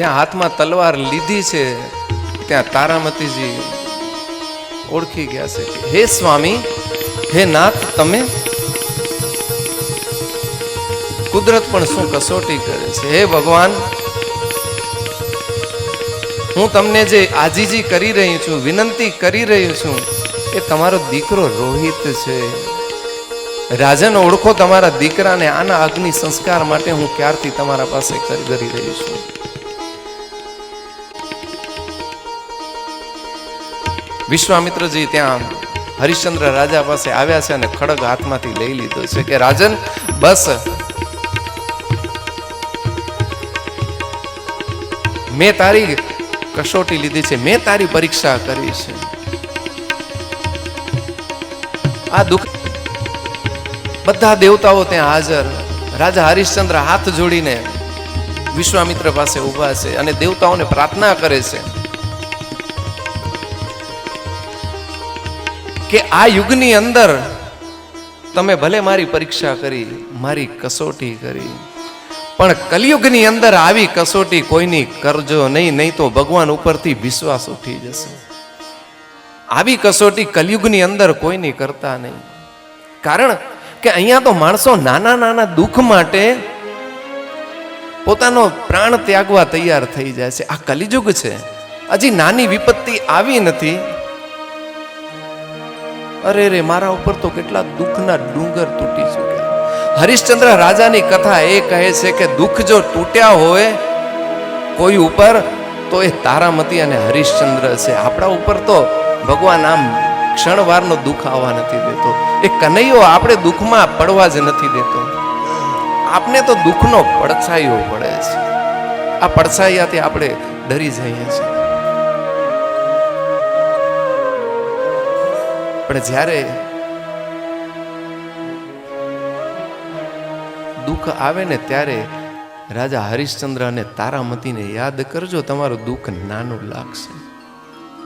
જ્યાં હાથમાં તલવાર લીધી છે, ત્યાં તારામતીજી ઓળખી ગયા છે હે સ્વામી, હે નાથ, તમે? કુદરત પણ શું કસોટી કરે છે? હે ભગવાન, હું તમને જે આજીજી કરી રહી છું, વિનંતી કરી રહી છું, એ તમારો દીકરો રોહિત છે. રાજન, ઓળખો તમારા દીકરાને આના અગ્નિ સંસ્કાર માટે હું ક્યારથી તમારા પાસે કરી રહી છું? વિશ્વામિત્રજી ત્યાં હરિશ્ચંદ્ર રાજા પાસે આવ્યા છે અને ખડગ હાથમાંથી લઈ લીધો છે કે રાજન, બસ. મેં તારી કસોટી લીધી છે, મેં તારી પરીક્ષા કરી છે. આ દુઃખ બધા દેવતાઓ ત્યાં હાજર. રાજા હરિશ્ચંદ્ર હાથ જોડીને વિશ્વામિત્ર પાસે ઊભા છે અને દેવતાઓને પ્રાર્થના કરે છે. કે આ યુગની અંદર તમે ભલે મારી પરીક્ષા કરી, મારી કસોટી કરી, પણ કલયુગની અંદર આવી કસોટી કોઈની કરજો નહીં નહીં તો ભગવાન ઉપરથી વિશ્વાસ ઉઠી જશે. આવી કસોટી કલયુગની અંદર કોઈની કરતા નહીં. કારણ કે અહીંયા તો માણસો નાના નાના દુઃખ માટે પોતાનો પ્રાણ ત્યાગવા તૈયાર થઈ જાય છે. આ કલિયુગ છે. હજી નાની વિપત્તિ આવી નથી. અરે રે, મારા ઉપર તો કેટલા દુઃખના ડુંગર તૂટી ચૂક્યા. હરિશ્ચંદ્ર રાજાની કથા એ કહે છે કે દુઃખ જો તૂટ્યા હોય કોઈ ઉપર, તો એ તારામતી અને હરિશ્ચંદ્ર છે. આપણા ઉપર તો ભગવાન આમ ક્ષણવારનો દુઃખ આવવા નથી દેતો. એ કનૈયો આપણે દુઃખમાં પડવા જ નથી દેતો. આપને તો દુઃખનો પડછાયો પડે છે. આ પડછાયાથી આપણે ડરી જઈએ છીએ. પણ જ્યારે દુઃખ આવે ને ત્યારે રાજા હરિશ્ચંદ્ર અને તારામતીને યાદ કરજો, તમારું દુઃખ નાનું લાગશે.